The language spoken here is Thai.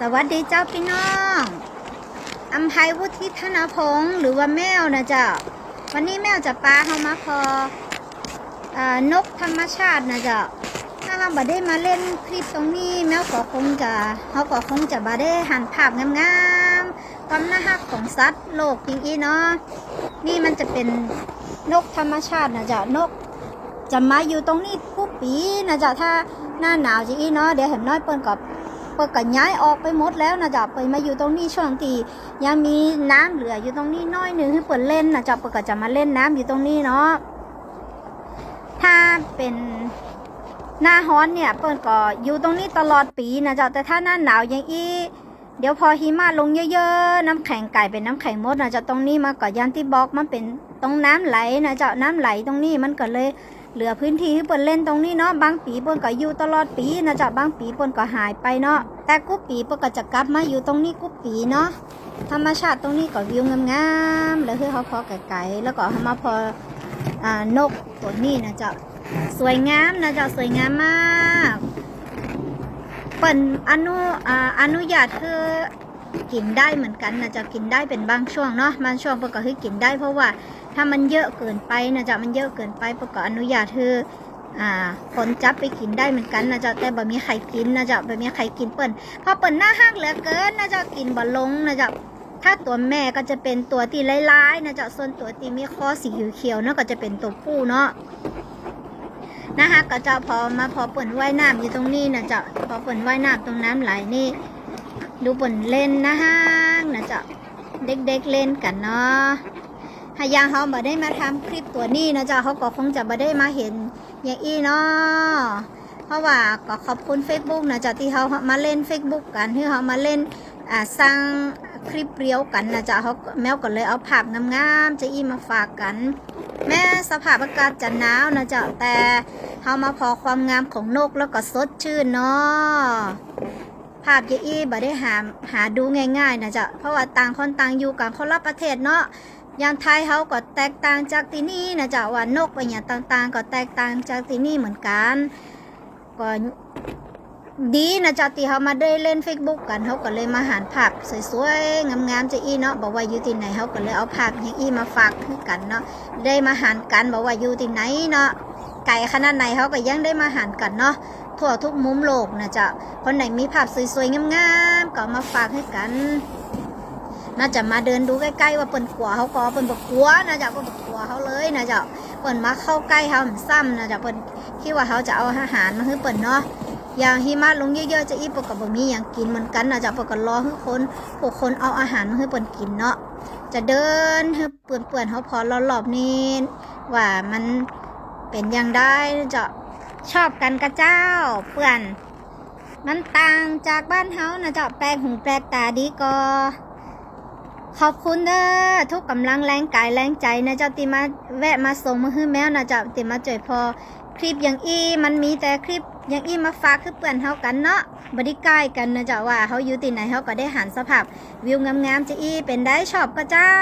สวัสดีเจ้าพี่น้องอัมภัยวุฒิธนพงศ์หรือว่าแมวนะเจ้า วันนี้แมวจะปลาเฮามาพออานกธรรมชาตินะเจ้า ถ้าเราบ่ได้มาเล่นคลิปตรงนี้ แมวก็คงจะเขาก็คงจะบ่ได้หันภาพงามๆความน่ารักของสัตว์โลกจริงๆเนาะ นี่มันจะเป็นนกธรรมชาตินะเจ้านกจะมาอยู่ตรงนี้ทุกปีนะจ๊ะถ้าหน้าหนาวจริงๆเนาะเดี๋ยวเห็นน้อยเปิ้นกับ เปิ้นย้ายออกไปหมดแล้วนะจ๊ะเปิ้นมาอยู่ตรงนี้ช่วงที่ยังมีน้ำเหลืออยู่ตรงนี้น้อยหนึ่งให้เปิ้นเล่นนะจ๊ะเปิ้นก็จะมาเล่นน้ำอยู่ตรงนี้เนาะถ้าเป็นหน้าฮ้อนเนี่ยเปิ้นก็อยู่ตรงนี้ตลอดปีนะจ๊ะแต่ถ้าหน้าหนาวย่างอีเดี๋ยวพอหิมะลงเยอะๆ น้ำแข็งไก่เป็นน้ำแข็งมดนะจ๊ะตรงนี้มาก็อยันที่บอกมันเป็นตรงน้ำไหลนะจ๊ะน้ำไหลตรงนี้มันก็เลย เหลือพื้นที่ให้เปิ้นเล่นตรงนี้เนาะบางปีเปิ้นก็อยู่ตลอดปีนะจ๊ะบางปีเปิ้นก็หายไปเนาะแต่กุ๊ปีเปิ้นก็จะกลับมาอยู่ตรงนี้กุ๊ปีเนาะธรรมชาติตรงนี้ก็วิวงามๆแล้วคือเขาพอไกลๆแล้วก็เขามาพออ่านกตัวนี้นะจ๊ะสวยงามนะจ๊ะสวยงามมากเปิ้นอนุอ่าอนุญาตคือกินได้เหมือนกันนะจ๊ะกินได้เป็นบางช่วงเนาะบางช่วงเปิ้นก็คือกินได้เพราะว่า ถ้ามันเยอะเกินไปนะจ๊ะมันเยอะเกินไปประกอบอนุญาตคืออ่าคนจับไปกินได้เหมือนกันนะจ๊ะแต่บ่มีใครกินนะจ๊ะบ่มีใครกินเปิ้นพราะเปิ้นหน้าห้างเหลือเกินนะจ๊ะกินบ่ลงนะจ๊ะถ้าตัวแม่ก็จะเป็นตัวที่ร้ายๆนะจ๊ะส่วนตัวที่มีคอสีเขียวๆเนาะก็จะเป็นตัวผู้เนาะนะคะก็จะพอมาพอเปิ่นว่ายน้ำอยู่ตรงนี้นะจ๊ะพอเปิ่นว่ายน้ำตรงน้ำไหลนี่ดูเปิ่นเล่นนะฮะนะจ๊ะเด็กๆเล่นกันเนาะ หายาเขาบ่ได้มาทำคลิปตัวนี้นะจ๊ะเขาก็คงจะบ่ได้มาเห็นอย่างอี้เนาะเพราะว่าก็ขอบคุณ Facebook นะจ๊ะที่เขามาเล่น Facebook กันที่เขามาเล่นอ่าสร้างคลิปเรียวกันนะจ๊ะเขาแมวก็เลยเอาภาพงามๆจะอี้มาฝากกัน แม้สภาพอากาศจะหนาวนะจ๊ะแต่เขามาพอความงามของนกแล้วก็สดชื่นเนาะภาพเยอี้บ่ได้หาหาดูง่ายๆนะจ๊ะเพราะว่าต่างคนต่างอยู่กันคนละประเทศเนาะ ย่างไทยเขาก็แตกต่างจากที่นี่นะจ๊ะว่านกไปอย่างต่างๆ ก็แตกต่างจากที่นี่เหมือนกันก็ดีนะจ๊ะที่เขามาได้เล่น Facebook กันเขาก็เลยมาหารภาพสวยๆงามๆจะอีเนาะบอกว่าอยู่ที่ไหนเขาก็เลยเอาภาพอย่างอีมาฝากให้กันเนาะได้มาหารกันบอกว่าอยู่ที่ไหนเนาะไก่ขนาดไหนเขาก็ยังได้มาหารกันเนาะทั่วทุกมุมโลกนะจ๊ะคนไหนมีภาพสวยๆงามๆก็มาฝากให้กัน น่าจะมาเดินดูใกล้ๆว่าเปิ่นกลัวเขาก็เปิ่นบกลัวนะจ๊ะเปิ่นบกลัวเขาเลยนะจ๊ะเปิ่นมาเข้าใกล้เขาเหมือนซ้ำนะจ๊ะเปิ่นคิดว่าเขาจะเอาอาหารมาให้เปิ่นเนาะอย่างหิมะลงเยอะๆจะอีปกกับบะมีอย่างกินเหมือนกันนะจ๊ะปกกับรอให้คนพวกคนเอาอาหารมาให้เปิ่นกินเนาะจะเดินให้เปื่อนๆเขาพอรอบๆนี้ว่ามันเป็นอย่างได้จะชอบกันกระเจ้าเปื่อน มันต่างจากบ้านเฮานะจะแปลกหูแปลกตาดีก็ ขอบคุณเด้อทุกกำลังแรงกายแรงใจนะเจ้าติมาแวะมาส่งมาให้แมวนะเจ้าติมาจ่อยพอ คลิปอย่างอี้มันมีแต่คลิปอย่างอี้มาฝากคือเปื่อนเฮากันเนาะบไดิใกล้กันนะเจ้าว่าเขาอยู่ที่ไหนเขาก็ได้หันสภาพ วิวงามๆจะอี้เป็นได้ชอบก็เจ้า